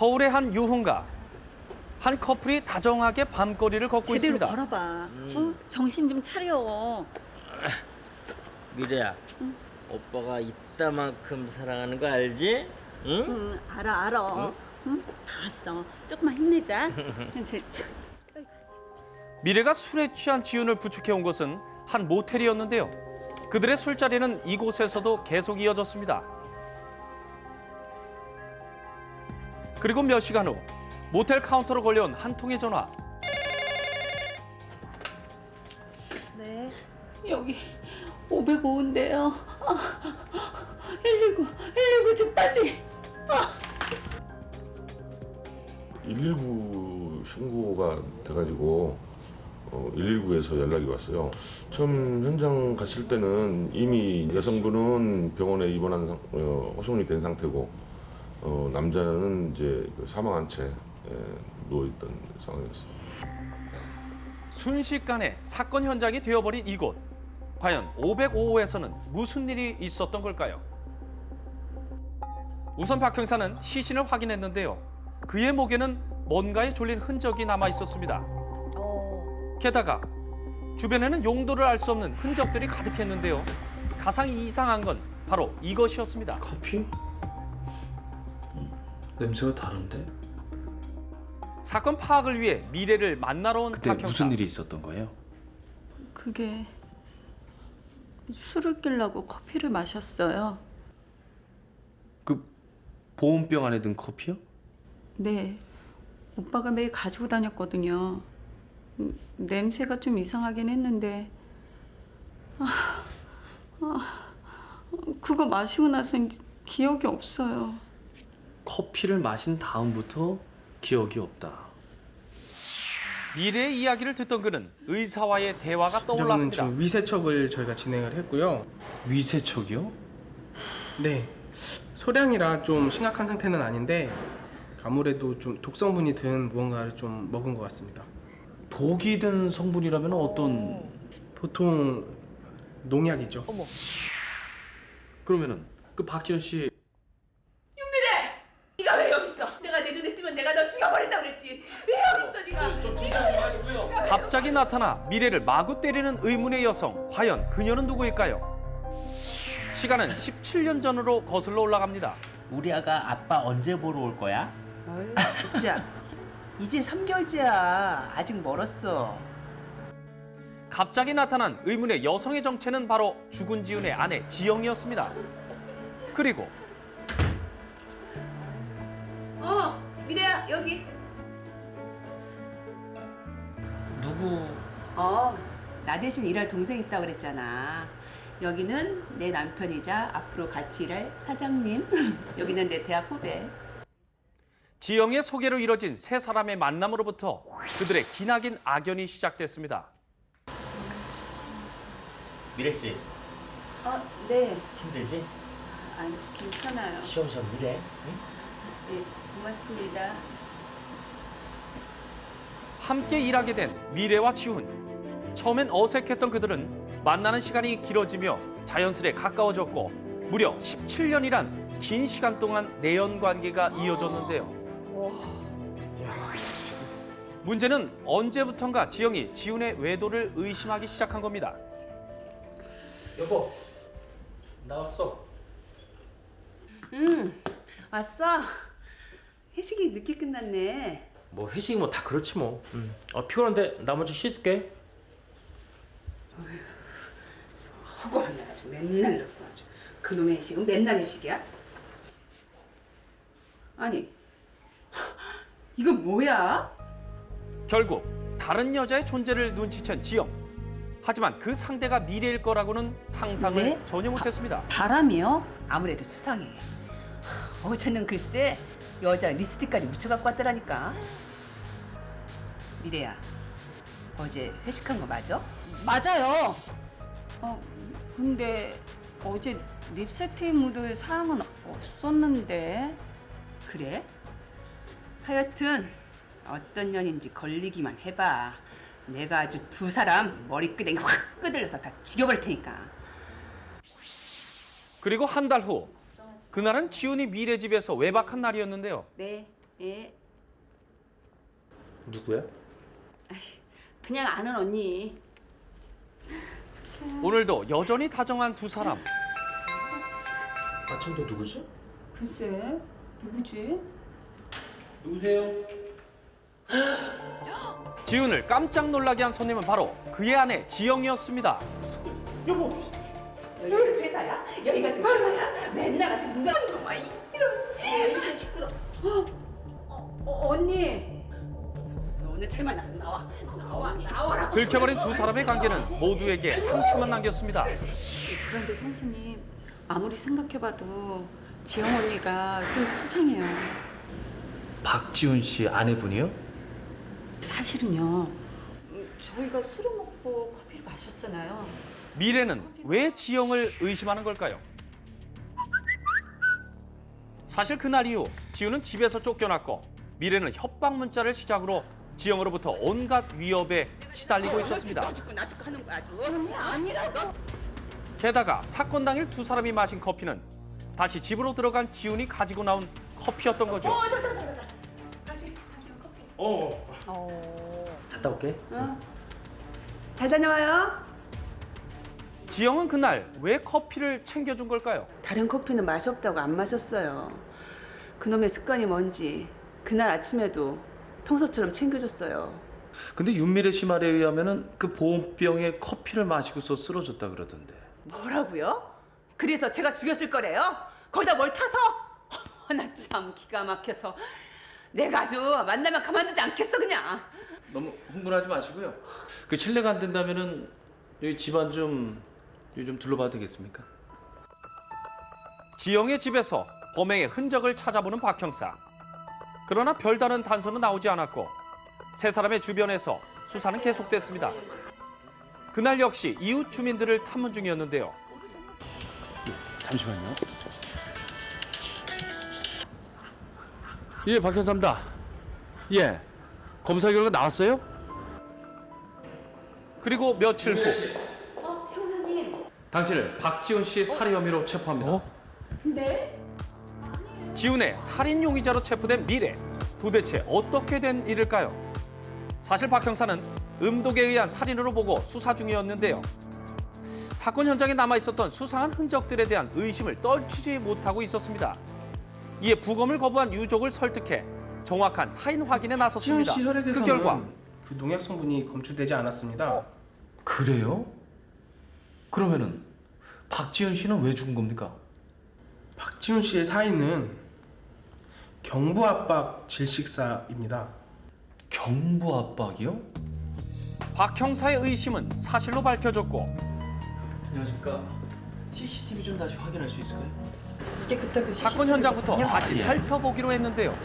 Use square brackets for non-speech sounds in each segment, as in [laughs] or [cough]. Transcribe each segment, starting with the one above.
서울의 한 유흥가. 한 커플이 다정하게 밤거리를 걷고 제대로 있습니다. 걸어봐. 어? 정신 좀 차려. [laughs] 미래야, 오빠가 이따만큼 사랑하는 거 알지? 응? 응, 알아 알아. 응? 다 왔어. 조금만 힘내자. [laughs] 이제 참. 미래가 술에 취한 지훈을 부축해 온 곳은 한 모텔이었는데요. 그들의 술자리는 이곳에서도 계속 이어졌습니다. 그리고 몇 시간 후 모텔 카운터로 걸려온 한 통의 전화. 네. 여기 505인데요. 아, 119, 119 좀 빨리. 119 신고가 돼가지고 어, 119에서 연락이 왔어요. 처음 현장 갔을 때는 이미 여성분은 병원에 입원한 상, 어, 호송이 된 상태고 어, 남자는 이제 그 사망한 채 예, 누워있던 상황이었어요. 순식간에 사건 현장이 되어버린 이곳. 과연 505호에서는 무슨 일이 있었던 걸까요? 우선 박 형사는 시신을 확인했는데요. 그의 목에는 뭔가에 졸린 흔적이 남아 있었습니다. 어. 게다가 주변에는 용도를 알 수 없는 흔적들이 가득했는데요. 가장 이상한 건 바로 이것이었습니다. 커피? 음, 냄새가 다른데? 사건 파악을 위해 미래를 만나러 온 그때 박 형사. 무슨 일이 있었던 거예요? 그게 술을 끼려고 커피를 마셨어요. 그 보온병 안에 든 커피요? 네. 오빠가 매일 가지고 다녔거든요. 음, 냄새가 좀 이상하긴 했는데 아, 아, 그거 마시고 나서 이제 기억이 없어요. 커피를 마신 다음부터 기억이 없다. 미래의 이야기를 듣던 그는 의사와의 대화가 저는 떠올랐습니다. 지금 위세척을 저희가 진행을 했고요. 위세척이요? 네, 소량이라 좀 심각한 상태는 아닌데 아무래도 좀 독성분이 든 무언가를 좀 먹은 것 같습니다. 독이 든 성분이라면 어떤? 보통 농약이죠. 그러면은 그 박지현 씨 갑자기 나타나 미래를 마구 때리는 의문의 여성. 과연 그녀는 누구일까요? 시간은 17년 전으로 거슬러 올라갑니다. 우리 아가 아빠 언제 보러 올 거야? 어이, 진짜. 이제 3개월째야. 아직 멀었어. 갑자기 나타난 의문의 여성의 정체는 바로 죽은 지훈의 아내 지영이었습니다. 그리고 어, 미래야 여기. 어, 나 대신 일할 동생 있다고 그랬잖아. 여기는 내 남편이자 앞으로 같이 일할 사장님. [laughs] 여기는 내 대학 후배. 지영의 소개로 이뤄진 세 사람의 만남으로부터 그들의 기나긴 악연이 시작됐습니다. 미래 씨 아, 네. 힘들지? 아니, 괜찮아요. 쉬엄쉬엄 일해. 응? 네, 고맙습니다. 함께 일하게 된 미래와 지훈. 처음엔 어색했던 그들은 만나는 시간이 길어지며 자연스레 가까워졌고 무려 17년이란 긴 시간 동안 내연 관계가 이어졌는데요. 문제는 언제부턴가 지영이 지훈의 외도를 의심하기 시작한 겁니다. 여보, 나왔어. 응, 왔어. 회식이 늦게 끝났네. 뭐 회식 뭐 다 그렇지 뭐. 응. 어 피곤한데 나 먼저 씻을게. 허구한 날 아주 맨날 늦고 아주. 그놈의 회식은 맨날 회식이야? 아니, 이건 뭐야? 결국 다른 여자의 존재를 눈치챈 지영. 하지만 그 상대가 미래일 거라고는 상상을 네? 전혀 못했습니다. 바람이요? 아무래도 수상해. 어제는 글쎄 여자 립스틱까지 묻혀갖고 왔더라니까. 미래야, 어제 회식한 거 맞아? 맞아요. 어, 근데 어제 립스틱 묻을 사항은 없었는데. 그래? 하여튼 어떤 년인지 걸리기만 해봐. 내가 아주 두 사람 머리끄댕이 확 끄들려서 다 죽여버릴 테니까. 그리고 한 달 후, 그날은 지훈이 미래 집에서 외박한 날이었는데요. 네. 예, 누구야? 그냥 아는 언니. 오늘도 여전히 다정한 두 사람. 아참 너 누구지? 글쎄, 누구지? 누구세요? 지훈을 깜짝 놀라게 한 손님은 바로 그의 아내 지영이었습니다. 여 기가 회사야? 여기가 지금 회사야? 맨날 같이 누가 막 이런 시끄러. 어, 어, 언니. 너 오늘 잘 만났어. 나와. 나와. 나와라. 들켜버린 두 사람의 관계는 모두에게 상처만 남겼습니다. 그런데 형수님 아무리 생각해봐도 지영 언니가 좀 수상해요. 박지훈 씨 아내분이요? 사실은요. 음, 저희가 술을 먹고 커피를 마셨잖아요. 미래는 왜 지영을 의심하는 걸까요? 사실 그날 이후 지훈은 집에서 쫓겨났고 미래는 협박 문자를 시작으로 지영으로부터 온갖 위협에 시달리고 있었습니다. 나 죽고 나 죽고 하는 거야 아주. 언니 아니라 너. 게다가 사건 당일 두 사람이 마신 커피는 다시 집으로 들어간 지훈이 가지고 나온 커피였던 거죠. 어, 저, 저, 저, 저. 다시 다시 커피. 어. 갔다 올게. 잘 다녀와요. 지영은 그날 왜 커피를 챙겨준 걸까요? 다른 커피는 맛이 없다고 안 마셨어요. 그놈의 습관이 뭔지 그날 아침에도 평소처럼 챙겨줬어요. 근데 윤미래 씨 말에 의하면은 그 보온병에 커피를 마시고서 쓰러졌다 그러던데. 뭐라고요? 그래서 제가 죽였을 거래요? 거기다 뭘 타서? 나 참 기가 막혀서 내가 아주 만나면 가만두지 않겠어 그냥. 너무 흥분하지 마시고요. 그 실례가 안 된다면은 여기 집안 좀 좀 둘러봐도 되겠습니까? 지영의 집에서 범행의 흔적을 찾아보는 박 형사. 그러나 별다른 단서는 나오지 않았고 세 사람의 주변에서 수사는 계속됐습니다. 그날 역시 이웃 주민들을 탐문 중이었는데요. 잠시만요. 예, 박 형사입니다. 예, 검사 결과 나왔어요? 그리고 며칠 후. 당신을 박지훈 씨의 살해 혐의로 체포합니다. 네? 지훈의 살인 용의자로 체포된 미래. 도대체 어떻게 된 일일까요? 사실 박 형사는 음독에 의한 살인으로 보고 수사 중이었는데요. 사건 현장에 남아 있었던 수상한 흔적들에 대한 의심을 떨치지 못하고 있었습니다. 이에 부검을 거부한 유족을 설득해 정확한 사인 확인에 나섰습니다. 씨 혈액에서는 그 결과 그 농약 성분이 검출되지 않았습니다. 그래요? 그러면은 박지훈 씨는 왜 죽은 겁니까? 박지훈 씨의 사인은 경부 압박 질식사입니다. 경부 압박이요? 박 형사의 의심은 사실로 밝혀졌고 안녕하십니까. CCTV 좀 다시 확인할 수 있을까요? 이게 그때 그 사건 현장부터 다시 살펴보기로 했는데요.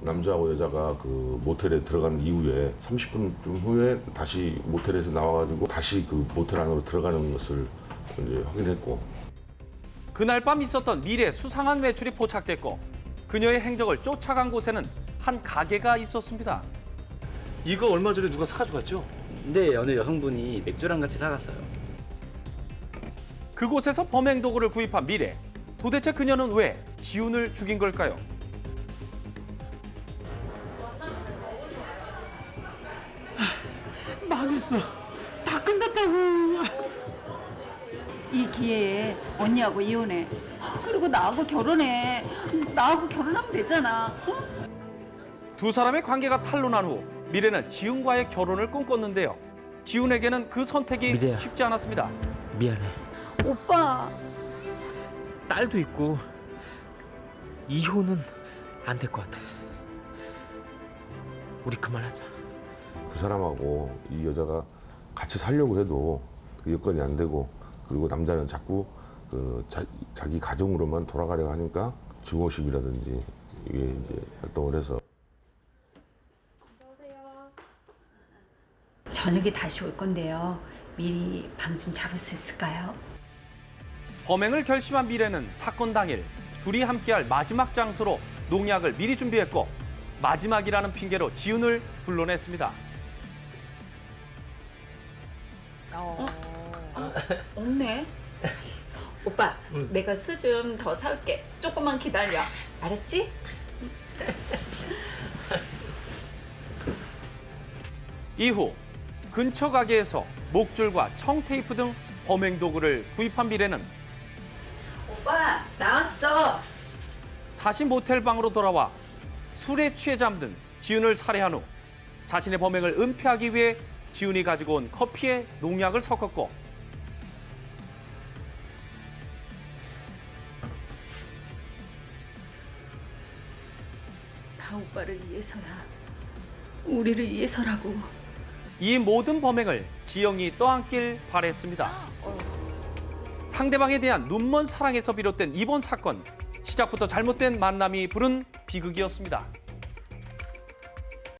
남자하고 여자가 그 모텔에 들어간 이후에 30분쯤 후에 다시 모텔에서 나와가지고 다시 그 모텔 안으로 들어가는 것을 이제 확인했고 그날 밤 있었던 미래 수상한 매출이 포착됐고 그녀의 행적을 쫓아간 곳에는 한 가게가 있었습니다. 이거 얼마 전에 누가 사가지고 갔죠? 네, 어느 여성분이 맥주랑 같이 사갔어요. 그곳에서 범행 도구를 구입한 미래. 도대체 그녀는 왜 지훈을 죽인 걸까요? 이 기회에 언니하고 이혼해. 그리고 나하고 결혼해. 나하고 결혼하면 되잖아. 어? 두 사람의 관계가 탄로난 후 미래는 지훈과의 결혼을 꿈꿨는데요. 지훈에게는 그 선택이 미래야. 쉽지 않았습니다. 미안해. 오빠. 딸도 있고 이혼은 안 될 것 같아. 우리 그만하자. 그 사람하고 이 여자가 같이 살려고 해도 그 여건이 안 되고 그리고 남자는 자꾸 그 자, 자기 가정으로만 돌아가려고 하니까 증오심이라든지 이게 이제 활동을 해서 저녁에 다시 올 건데요. 미리 방 좀 잡을 수 있을까요? 범행을 결심한 미래는 사건 당일 둘이 함께할 마지막 장소로 농약을 미리 준비했고 마지막이라는 핑계로 지훈을 불러냈습니다. 어. 어? 아, [laughs] 없네. 오빠, 응. 내가 수 좀더 살게. 조금만 기다려. 알았지? [laughs] 이후 근처 가게에서 목줄과 청테이프 등 범행 도구를 구입한 미래는 오빠, 나왔어. 다시 모텔 방으로 돌아와 술에 취해 잠든 지윤을 살해한 후 자신의 범행을 은폐하기 위해 지훈이 가지고 온 커피에 농약을 섞었고 다 오빠를 위해서야. 우리를 위해서라고. 이 모든 범행을 지영이 떠안길 바랬습니다. 상대방에 대한 눈먼 사랑에서 비롯된 이번 사건 시작부터 잘못된 만남이 부른 비극이었습니다.